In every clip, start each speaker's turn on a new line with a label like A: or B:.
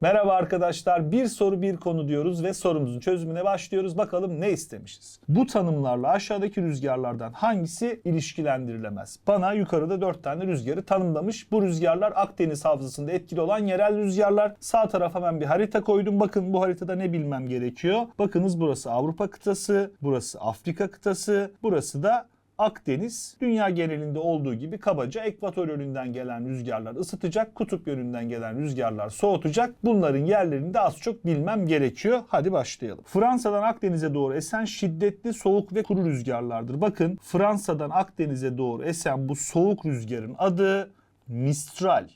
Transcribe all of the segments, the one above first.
A: Merhaba arkadaşlar. Bir soru bir konu diyoruz ve sorumuzun çözümüne başlıyoruz. Bakalım ne istemişiz? Bu tanımlarla aşağıdaki rüzgarlardan hangisi ilişkilendirilemez? Bana yukarıda 4 tane rüzgarı tanımlamış. Bu rüzgarlar Akdeniz havzasında etkili olan yerel rüzgarlar. Sağ tarafa ben bir harita koydum. Bakın bu haritada ne bilmem gerekiyor? Bakınız burası Avrupa kıtası, burası Afrika kıtası, burası da Akdeniz dünya genelinde olduğu gibi kabaca ekvator yönünden gelen rüzgarlar ısıtacak, kutup yönünden gelen rüzgarlar soğutacak. Bunların yerlerini de az çok bilmem gerekiyor. Hadi başlayalım. Fransa'dan Akdeniz'e doğru esen şiddetli soğuk ve kuru rüzgarlardır. Bakın Fransa'dan Akdeniz'e doğru esen bu soğuk rüzgarın adı Mistral.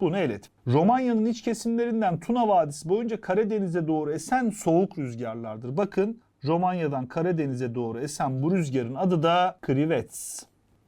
A: Bunu eledim. Romanya'nın iç kesimlerinden Tuna Vadisi boyunca Karadeniz'e doğru esen soğuk rüzgarlardır. Bakın Romanya'dan Karadeniz'e doğru esen bu rüzgarın adı da Krivets.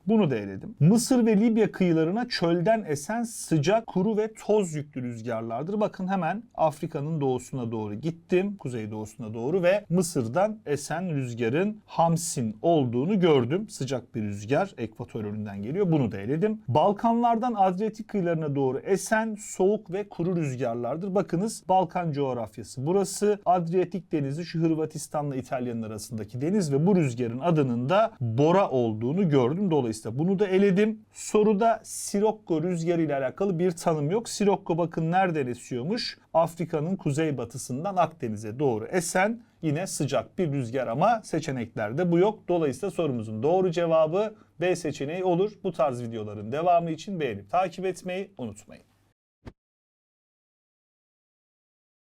A: Bunu da eledim. Mısır ve Libya kıyılarına çölden esen sıcak, kuru ve toz yüklü rüzgarlardır. Bakın hemen Afrika'nın doğusuna doğru gittim. Kuzeydoğusuna doğru ve Mısır'dan esen rüzgarın Hamsin olduğunu gördüm. Sıcak bir rüzgar ekvator yönünden geliyor. Bunu da eledim. Balkanlardan Adriyatik kıyılarına doğru esen soğuk ve kuru rüzgarlardır. Bakınız Balkan coğrafyası burası. Adriyatik denizi şu Hırvatistan'la İtalya'nın arasındaki deniz ve bu rüzgarın adının da Bora olduğunu gördüm. Dolayısıyla bunu da eledim. Soruda Sirokko rüzgarı ile alakalı bir tanım yok. Sirokko bakın nereden esiyormuş? Afrika'nın kuzeybatısından Akdeniz'e doğru esen yine sıcak bir rüzgar ama seçeneklerde bu yok. Dolayısıyla sorumuzun doğru cevabı B seçeneği olur. Bu tarz videoların devamı için beğenip takip etmeyi unutmayın.